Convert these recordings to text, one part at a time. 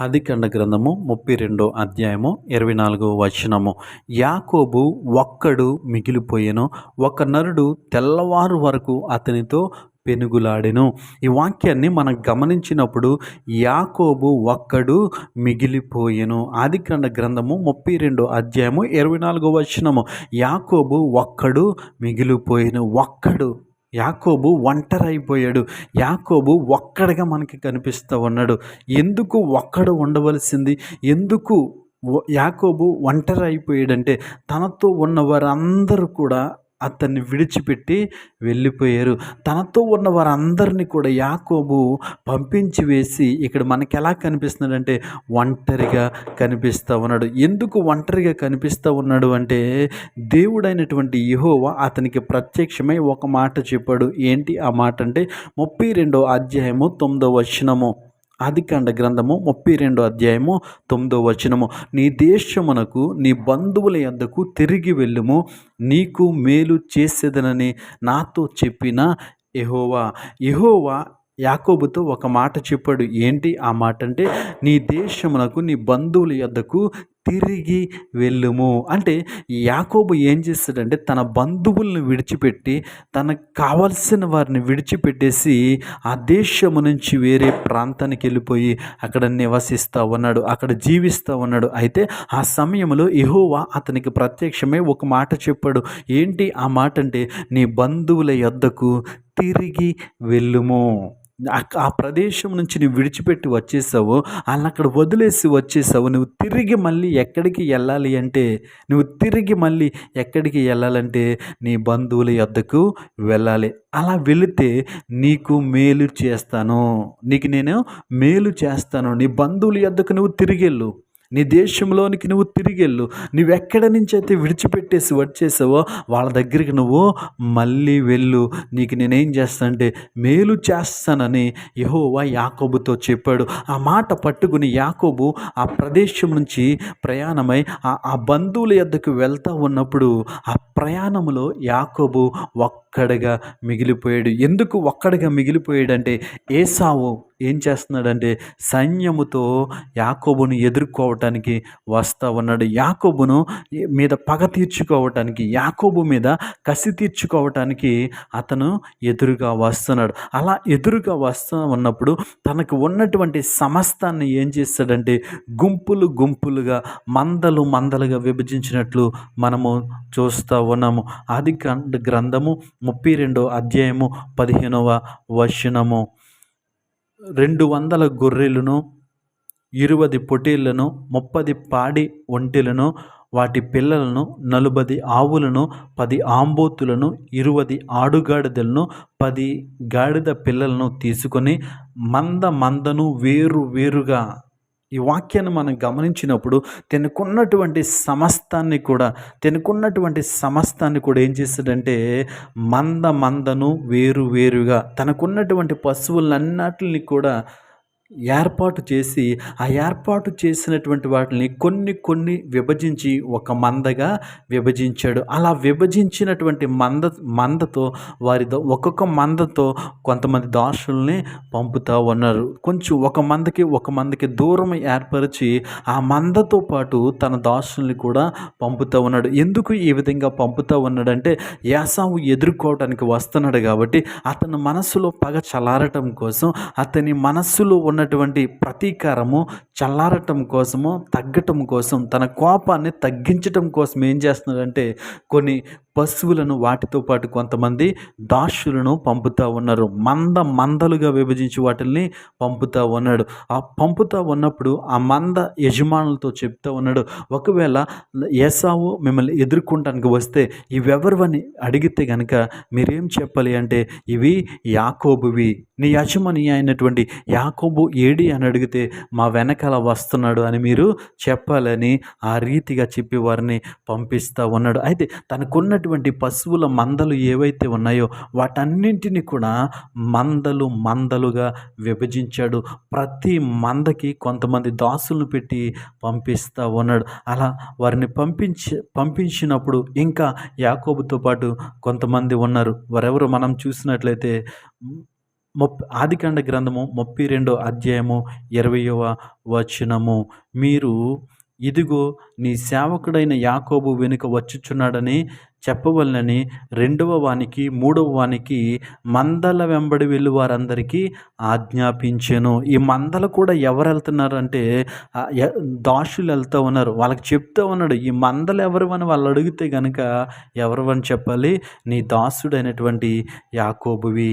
ఆదికాండ గ్రంథము ముప్పై రెండో అధ్యాయము ఇరవై నాలుగో వచనము. యాకోబు ఒక్కడు మిగిలిపోయాను ఒక నరుడు తెల్లవారు వరకు అతనితో పెనుగులాడెను. ఈ వాక్యాన్ని మనం గమనించినప్పుడు యాకోబు ఒక్కడు మిగిలిపోయెను. ఆదికాండ గ్రంథము ముప్పై రెండో అధ్యాయము ఇరవై నాలుగో వచనము. యాకోబు ఒక్కడు మిగిలిపోయెను ఒక్కడు. యాకోబు ఒంటరైపోయాడు. యాకోబు ఒక్కడిగా మనకి కనిపిస్తూ ఉన్నాడు. ఎందుకు ఒక్కడు ఉండవలసింది? ఎందుకు యాకోబు ఒంటరి అయిపోయాడంటే తనతో ఉన్న వారందరూ కూడా అతన్ని విడిచిపెట్టి వెళ్ళిపోయారు. తనతో ఉన్న వారందరినీ కూడా యాకోబు పంపించి వేసి ఇక్కడ మనకి ఎలా కనిపిస్తున్నాడంటే ఒంటరిగా కనిపిస్తూ ఉన్నాడు. ఎందుకు ఒంటరిగా కనిపిస్తూ ఉన్నాడు అంటే దేవుడైనటువంటి యహోవా అతనికి ప్రత్యక్షమై ఒక మాట చెప్పాడు. ఏంటి ఆ మాట అంటే ముప్పై రెండో అధ్యాయము తొమ్మిదో వచనము. ఆదికాండ గ్రంథము ముప్పై రెండో అధ్యాయము తొమ్మిదో వచనము. నీ దేశమునకు నీ బంధువుల యొద్దకు తిరిగి వెళ్ళుము. నీకు మేలు చేసేదనని నాతో చెప్పిన ఎహోవా ఎహోవా యాకోబుతో ఒక మాట చెప్పాడు. ఏంటి ఆ మాట అంటే నీ దేశమునకు నీ బంధువుల యొద్దకు తిరిగి వెళ్ళుము. అంటే యాకోబు ఏం చేస్తాడంటే తన బంధువులను విడిచిపెట్టి తనకు కావలసిన వారిని విడిచిపెట్టేసి ఆ దేశము నుంచి వేరే ప్రాంతానికి వెళ్ళిపోయి అక్కడ నివసిస్తూ ఉన్నాడు అక్కడ జీవిస్తూ ఉన్నాడు. అయితే ఆ సమయంలో ఎహోవా అతనికి ప్రత్యక్షమై ఒక మాట చెప్పాడు. ఏంటి ఆ మాట అంటే నీ బంధువుల యొద్దకు తిరిగి వెళ్ళుము. ఆ ప్రదేశం నుంచి నువ్వు విడిచిపెట్టి వచ్చేసావు వాళ్ళని అక్కడ వదిలేసి వచ్చేసావు నువ్వు తిరిగి మళ్ళీ ఎక్కడికి వెళ్ళాలి అంటే నువ్వు తిరిగి మళ్ళీ ఎక్కడికి వెళ్ళాలంటే నీ బంధువుల యొద్దకు వెళ్ళాలి. అలా వెళితే నీకు మేలు చేస్తాను. నీకు నేను మేలు చేస్తాను. నీ బంధువుల యొద్దకు నువ్వు తిరిగి వెళ్ళు. నీ దేశంలోనికి నువ్వు తిరిగెళ్ళు. నువ్వెక్కడి నువ్వు ఎక్కడి నుంచి అయితే విడిచిపెట్టేసి వచ్చేసావో వాళ్ళ దగ్గరికి నువ్వు మళ్ళీ వెళ్ళు. నీకు నేనేం చేస్తానంటే మేలు చేస్తానని యహోవా యాకోబుతో చెప్పాడు. ఆ మాట పట్టుకుని యాకోబు ఆ ప్రదేశం నుంచి ప్రయాణమై ఆ బంధువుల యొద్దకు వెళ్తూ ఉన్నప్పుడు ఆ ప్రయాణంలో యాకోబు ఒక్కడిగా మిగిలిపోయాడు. ఎందుకు ఒక్కడగా మిగిలిపోయాడంటే ఏసావు ఏం చేస్తున్నాడంటే సైన్యముతో యాకోబును ఎదుర్కోవటానికి వస్తూ ఉన్నాడు. యాకోబును మీద పగ తీర్చుకోవటానికి యాకోబు మీద కసి తీర్చుకోవటానికి అతను ఎదురుగా వస్తున్నాడు. అలా ఎదురుగా వస్తూ ఉన్నప్పుడు తనకు ఉన్నటువంటి సమస్తాన్ని ఏం చేస్తాడంటే గుంపులు గుంపులుగా మందలు మందలుగా విభజించినట్లు మనము చూస్తూ ఉన్నాము. ఆది గ్రంథము ముప్పై రెండో అధ్యాయము పదిహేనవ వచనము. రెండు వందల గొర్రెలను ఇరువది పొటీళ్ళను ముప్పది పాడి ఒంటెలను వాటి పిల్లలను నలుబది ఆవులను పది ఆంబోతులను ఇరువది ఆడుగాడిదలను పది గాడిద పిల్లలను తీసుకొని మంద మందను వేరు వేరుగా ఈ వాక్యాన్ని మనం గమనించినప్పుడు తనకున్నటువంటి సమస్తాన్ని కూడా తనకున్నటువంటి సమస్తాన్ని కూడా ఏం చేస్తాడంటే మంద మందను వేరు వేరుగా తనకున్నటువంటి పశువులన్నిటిని కూడా ఏర్పాటు చేసి ఆ ఏర్పాటు చేసినటువంటి వాటిని కొన్ని కొన్ని విభజించి ఒక మందగా విభజించాడు. అలా విభజించినటువంటి మంద మందతో వారితో ఒక్కొక్క మందతో కొంతమంది దాసుల్ని పంపుతూ ఉన్నారు. కొంచెం ఒక మందకి ఒక మందకి దూరం ఏర్పరిచి ఆ మందతో పాటు తన దాసుల్ని కూడా పంపుతూ ఉన్నాడు. ఎందుకు ఈ విధంగా పంపుతూ ఉన్నాడంటే యాసావు ఎదుర్కోవడానికి వస్తున్నాడు కాబట్టి అతని మనస్సులో పగ చలారటం కోసం అతని మనస్సులో ఉన్న ఉన్నటువంటి ప్రతీకారము చల్లారటం కోసము తగ్గటం కోసం తన కోపాన్ని తగ్గించటం కోసం ఏం చేస్తున్నాడంటే కొన్ని పశువులను వాటితో పాటు కొంతమంది దాసులను పంపుతూ ఉన్నారు. మంద మందలుగా విభజించి వాటిని పంపుతూ ఉన్నాడు. ఆ పంపుతూ ఉన్నప్పుడు ఆ మంద యజమానులతో చెప్తూ ఉన్నాడు. ఒకవేళ ఏసావు మిమ్మల్ని ఎదుర్కొంటానికి వస్తే ఇవెవరివని అడిగితే కనుక మీరేం చెప్పాలి అంటే ఇవి యాకోబువి. నీ యజమాని అయినటువంటి యాకోబు ఏడి అని అడిగితే మా వెనకాల వస్తున్నాడు అని మీరు చెప్పాలని ఆ రీతిగా చెప్పి వారిని పంపిస్తూ ఉన్నాడు. అయితే తనకున్నటువంటి ఉన్నటువంటి పశువుల మందలు ఏవైతే ఉన్నాయో వాటన్నింటినీ కూడా మందలు మందలుగా విభజించాడు. ప్రతి మందకి కొంతమంది దాసులను పెట్టి పంపిస్తూ ఉన్నాడు. అలా వారిని పంపించి పంపించినప్పుడు ఇంకా యాకోబుతో పాటు కొంతమంది ఉన్నారు. వారెవరు మనం చూసినట్లయితే ముప్ ఆదికాండ గ్రంథము ముప్పై రెండో అధ్యాయము ఇరవయవ వచనము. మీరు ఇదిగో నీ సేవకుడైన యాకోబు వెనుక వచ్చుచున్నాడని చెప్పవలనని రెండవ వానికి మూడవ వానికి మందల వెంబడి వెళ్ళి వారందరికీ ఆజ్ఞాపించాను. ఈ మందలు కూడా ఎవరు వెళ్తున్నారు అంటే దాసులు వెళ్తూ ఉన్నారు. వాళ్ళకి చెప్తూ ఉన్నాడు ఈ మందలు ఎవరు అని వాళ్ళు అడిగితే కనుక ఎవరు అని చెప్పాలి? నీ దాసుడైనటువంటి యాకోబువి.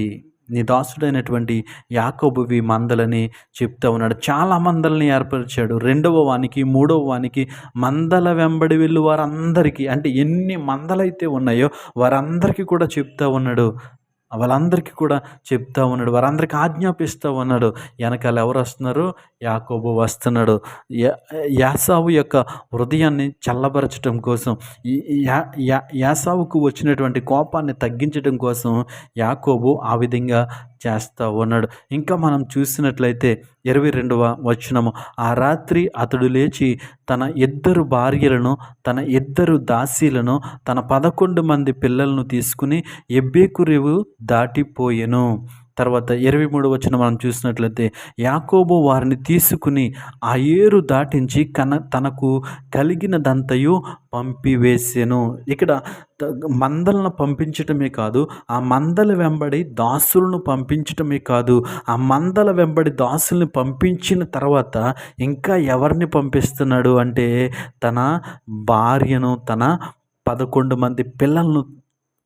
నీ దాసుడైనటువంటి యాకోబువి మందలని చెప్తా ఉన్నాడు. చాలా మందలని ఏర్పరిచాడు. రెండవ వానికి మూడవ వానికి మందల వెంబడి వెళ్ళు వారందరికీ అంటే ఎన్ని మందలైతే ఉన్నాయో వారందరికీ కూడా చెప్తా ఉన్నాడు. వాళ్ళందరికీ కూడా చెప్తా ఉన్నాడు వారందరికీ ఆజ్ఞాపిస్తూ ఉన్నాడు వెనకాల ఎవరు వస్తున్నారు? యాకోబు వస్తున్నాడు. యాసావు యొక్క హృదయాన్ని చల్లబరచడం కోసం యాసావుకు వచ్చినటువంటి కోపాన్ని తగ్గించడం కోసం యాకోబు ఆ విధంగా చేస్తూ ఉన్నాడు. ఇంకా మనం చూసినట్లయితే ఇరవై రెండవ వచనము ఆ రాత్రి అతడు లేచి తన ఇద్దరు భార్యలను తన ఇద్దరు దాసీలను తన పదకొండు మంది పిల్లలను తీసుకుని ఎబ్బేకురేవు దాటిపోయెను. తర్వాత ఇరవై మూడు వచ్చిన మనం చూసినట్లయితే యాకోబు వారిని తీసుకుని ఆ ఏరు దాటించి కన తనకు కలిగినదంతయు పంపివేసెను. ఇక్కడ మందలను పంపించటమే కాదు ఆ మందల వెంబడి దాసులను పంపించటమే కాదు ఆ మందల వెంబడి దాసుల్ని పంపించిన తర్వాత ఇంకా ఎవరిని పంపిస్తున్నాడు అంటే తన భార్యను తన పదకొండు మంది పిల్లలను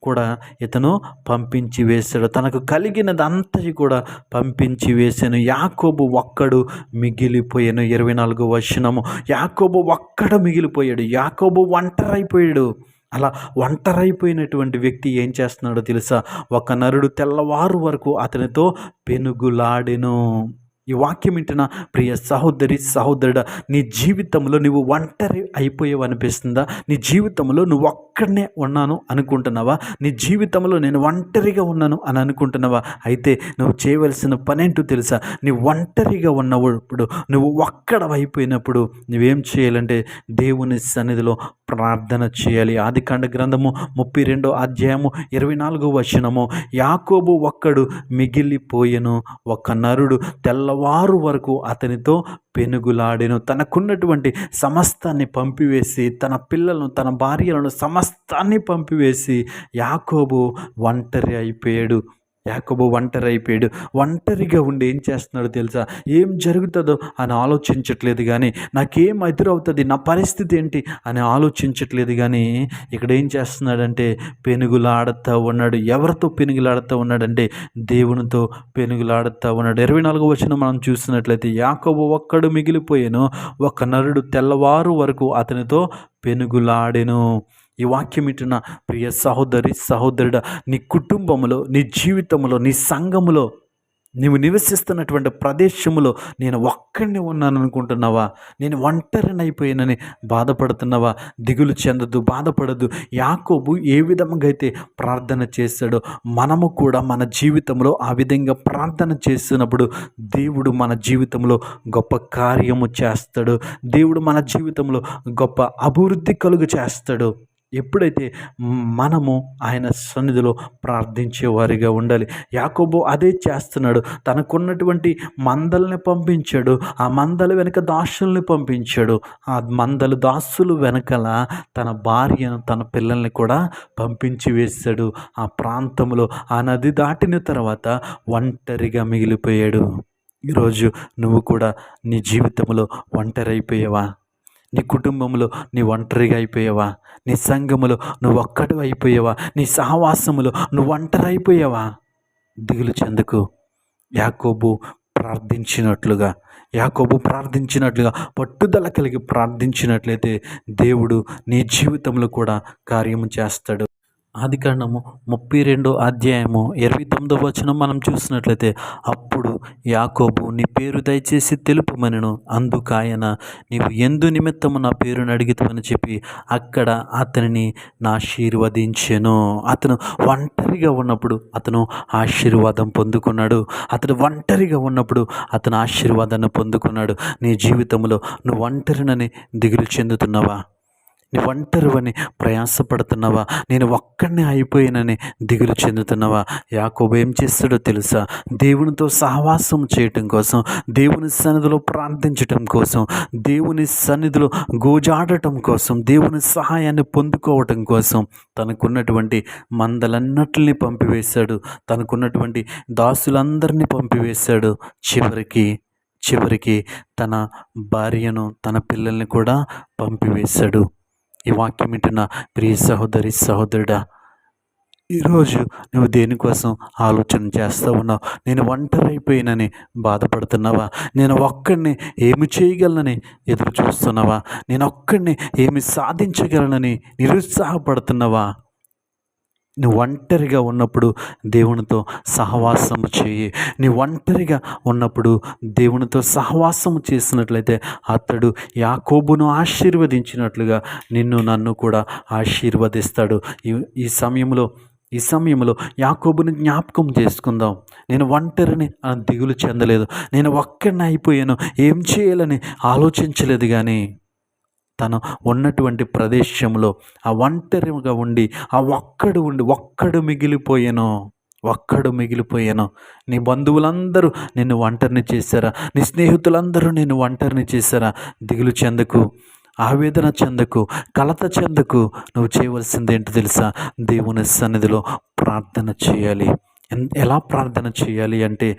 కూడా ఇతను పంపించి వేశాడు. తనకు కలిగినదంతటి కూడా పంపించి వేశాను. యాకోబు ఒక్కడు మిగిలిపోయాను. ఇరవై నాలుగు వచనము. యాకోబు ఒక్కడు మిగిలిపోయాడు. యాకోబు ఒంటరైపోయాడు. అలా ఒంటరైపోయినటువంటి వ్యక్తి ఏం చేస్తున్నాడో తెలుసా? ఒక నరుడు తెల్లవారు వరకు అతనితో పెనుగులాడెను. ఈ వాక్యం వింటున్న ప్రియ సహోదరి సహోదరుడా నీ జీవితంలో నువ్వు ఒంటరి అయిపోయావు అనిపిస్తుందా? నీ జీవితంలో నువ్వు ఒక్కడనే ఉన్నాను అనుకుంటున్నావా? నీ జీవితంలో నేను ఒంటరిగా ఉన్నాను అని అనుకుంటున్నావా? అయితే నువ్వు చేయవలసిన పని ఏంటో తెలుసా? నీ ఒంటరిగా ఉన్నప్పుడు నువ్వు ఒక్కడ అయిపోయినప్పుడు నువ్వేం చేయాలంటే దేవుని సన్నిధిలో ప్రార్థన చేయాలి. ఆదికాండ గ్రంథము ముప్పై రెండో అధ్యాయము ఇరవై నాలుగో వచనము. యాకోబు ఒక్కడు మిగిలిపోయెను. ఒక నరుడు తెల్లవారు వరకు అతనితో పెనుగులాడెను. తనకున్నటువంటి సమస్తాన్ని పంపివేసి తన పిల్లలను తన భార్యలను సమస్తాన్ని పంపివేసి యాకోబు ఒంటరి అయిపోయాడు. యాకబు ఒంటరైపోయాడు. ఒంటరిగా ఉండి ఏం చేస్తున్నాడో తెలుసా? ఏం జరుగుతుందో అని ఆలోచించట్లేదు కానీ నాకేం ఎదురవుతుంది నా పరిస్థితి ఏంటి అని ఆలోచించట్లేదు కానీ ఇక్కడ ఏం చేస్తున్నాడంటే పెనుగులాడుతూ ఉన్నాడు. ఎవరితో పెనుగులాడుతూ ఉన్నాడంటే దేవునితో పెనుగులాడుతూ ఉన్నాడు. ఇరవై నాలుగు వచ్చిన మనం చూసినట్లయితే యాకబు ఒక్కడు మిగిలిపోయాను ఒక నరుడు తెల్లవారు వరకు అతనితో పెనుగులాడెను. ఈ వాక్యం ఇటున్న ప్రియ సహోదరి సహోదరుడ నీ కుటుంబంలో నీ జీవితంలో నీ సంఘములో నీవు నివసిస్తున్నటువంటి ప్రదేశములో నేను ఒక్కడిని ఉన్నాను అనుకుంటున్నావా నేను ఒంటరినైపోయానని బాధపడుతున్నావా? దిగులు చెందదు బాధపడదు. యాకోబు ఏ విధంగా అయితే ప్రార్థన చేశాడో మనము కూడా మన జీవితంలో ఆ విధంగా ప్రార్థన చేస్తున్నప్పుడు దేవుడు మన జీవితంలో గొప్ప కార్యము చేస్తాడు. దేవుడు మన జీవితంలో గొప్ప అభివృద్ధి కలుగు చేస్తాడు. ఎప్పుడైతే మనము ఆయన సన్నిధిలో ప్రార్థించేవారిగా ఉండాలి యాకోబు అదే చేస్తున్నాడు. తనకున్నటువంటి మందల్ని పంపించాడు ఆ మందల వెనుక దాసుల్ని పంపించాడు. ఆ మందలు దాసులు వెనకల తన భార్యను తన పిల్లల్ని కూడా పంపించి వేశాడు. ఆ ప్రాంతంలో ఆ నది దాటిన తర్వాత ఒంటరిగా మిగిలిపోయాడు. ఈరోజు నువ్వు కూడా నీ జీవితంలో ఒంటరి అయిపోయావా? నీ కుటుంబంలో నీ ఒంటరిగా అయిపోయావా? నీ సంఘములో నువ్వు ఒక్కటి అయిపోయావా? నీ సహవాసములో నువ్వు ఒంటరి అయిపోయావా దిగులు చెందుకు. యాకోబు ప్రార్థించినట్లుగా యాకోబు ప్రార్థించినట్లుగా పట్టుదల కలిగి ప్రార్థించినట్లయితే దేవుడు నీ జీవితంలో కూడా కార్యము చేస్తాడు. ఆదికాండము ముప్పై రెండో అధ్యాయము ఇరవై తొమ్మిదో వచనం మనం చూసినట్లయితే అప్పుడు యాకోబు నీ పేరు దయచేసి తెలుపుమనను. అందుకాయన నీవు ఎందు నిమిత్తము నా పేరును అడిగితమని చెప్పి అక్కడ అతనిని నా ఆశీర్వదించెను. అతను ఒంటరిగా ఉన్నప్పుడు అతను ఆశీర్వాదం పొందుకున్నాడు. అతను ఒంటరిగా ఉన్నప్పుడు అతను ఆశీర్వాదాన్ని పొందుకున్నాడు. నీ జీవితంలో నువ్వు ఒంటరినని దిగులు చెందుతున్నావా? నీ ఒంటరివని ప్రయాసపడుతున్నావా? నేను ఒక్కడిని అయిపోయానని దిగులు చెందుతున్నావా? యాకోబు ఏం చేస్తాడో తెలుసా? దేవునితో సహవాసం చేయటం కోసం దేవుని సన్నిధిలో ప్రార్థించటం కోసం దేవుని సన్నిధిలో గోజాడటం కోసం దేవుని సహాయాన్ని పొందుకోవటం కోసం తనకున్నటువంటి మందలన్నట్లని పంపివేశాడు. తనకున్నటువంటి దాసులందరినీ పంపివేశాడు. చివరికి చివరికి తన భార్యను తన పిల్లల్ని కూడా పంపివేశాడు. ఈ వాక్యం వింటున్న ప్రియ సహోదరి సహోదరుడా ఈరోజు నువ్వు దేనికోసం ఆలోచన చేస్తూ ఉన్నావు? నేను ఒంటరైపోయినని బాధపడుతున్నావా? నేను ఒక్కడిని ఏమి చేయగలనని ఎదురు చూస్తున్నావా నేను ఒక్కడిని ఏమి సాధించగలనని నిరుత్సాహపడుతున్నావా? నువ్వు ఒంటరిగా ఉన్నప్పుడు దేవునితో సహవాసము చేయి. నీ ఒంటరిగా ఉన్నప్పుడు దేవునితో సహవాసము చేసినట్లయితే అతడు యాకోబును ఆశీర్వదించినట్లుగా నిన్ను నన్ను కూడా ఆశీర్వదిస్తాడు. ఈ ఈ సమయంలో ఈ సమయంలో యాకోబుని జ్ఞాపకం చేసుకుందాం. నేను ఒంటరిని దిగులు చెందలేదు. నేను ఒక్కడిని అయిపోయాను ఏం చేయాలని ఆలోచించలేదు కానీ తను ఉన్నటువంటి ప్రదేశంలో ఆ ఒంటరిగా ఉండి ఆ ఒక్కడు ఉండి ఒక్కడు మిగిలిపోయాను ఒక్కడు మిగిలిపోయాను. నీ బంధువులందరూ నిన్ను ఒంటరిని చేశారా? నీ స్నేహితులందరూ నిన్ను ఒంటరిని చేశారా? దిగులు చెందకు ఆవేదన చెందకు కలత చెందకు నువ్వు చేయవలసింది ఏంటి తెలుసా? దేవుని సన్నిధిలో ప్రార్థన చేయాలి. ఎన్- ఎలా ప్రార్థన చేయాలి అంటే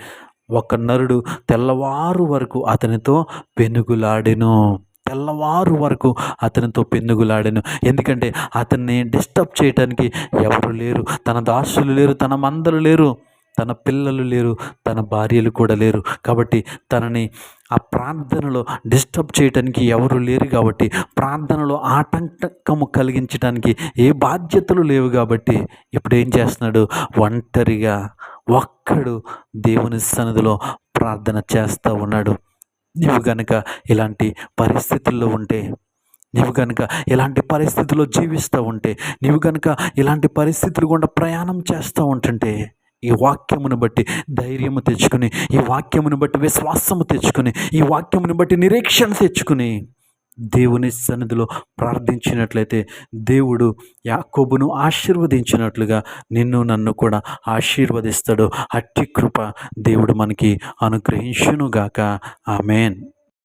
ఒక నరుడు తెల్లవారు వరకు అతనితో పెనుగులాడెను. తెల్లవారు వరకు అతనితో పెన్నుగులాడాను ఎందుకంటే అతన్ని డిస్టర్బ్ చేయడానికి ఎవరు లేరు. తన దాసులు లేరు తన మందలు లేరు తన పిల్లలు లేరు తన భార్యలు కూడా లేరు. కాబట్టి తనని ఆ ప్రార్థనలో డిస్టర్బ్ చేయడానికి ఎవరు లేరు కాబట్టి ప్రార్థనలో ఆటంకము కలిగించడానికి ఏ బాధ్యతలు లేవు కాబట్టి ఇప్పుడు ఏం చేస్తున్నాడు? ఒంటరిగా ఒక్కడు దేవుని సన్నిధిలో ప్రార్థన చేస్తూ ఉన్నాడు. నీవు గనుక ఇలాంటి పరిస్థితుల్లో ఉంటే నీవు కనుక ఇలాంటి పరిస్థితుల్లో జీవిస్తూ ఉంటే నీవు కనుక ఇలాంటి పరిస్థితులు గుండా ప్రయాణం చేస్తూ ఉంటుంటే ఈ వాక్యమును బట్టి ధైర్యము తెచ్చుకుని ఈ వాక్యమును బట్టి విశ్వాసము తెచ్చుకుని ఈ వాక్యమును బట్టి నిరీక్షణ తెచ్చుకుని దేవుని సన్నిధిలో ప్రార్థించినట్లయితే దేవుడు యాకోబును ఆశీర్వదించినట్లుగా నిన్ను నన్ను కూడా ఆశీర్వదిస్తాడు. అట్టి కృప దేవుడు మనకి అనుగ్రహించునుగాక. ఆమెన్.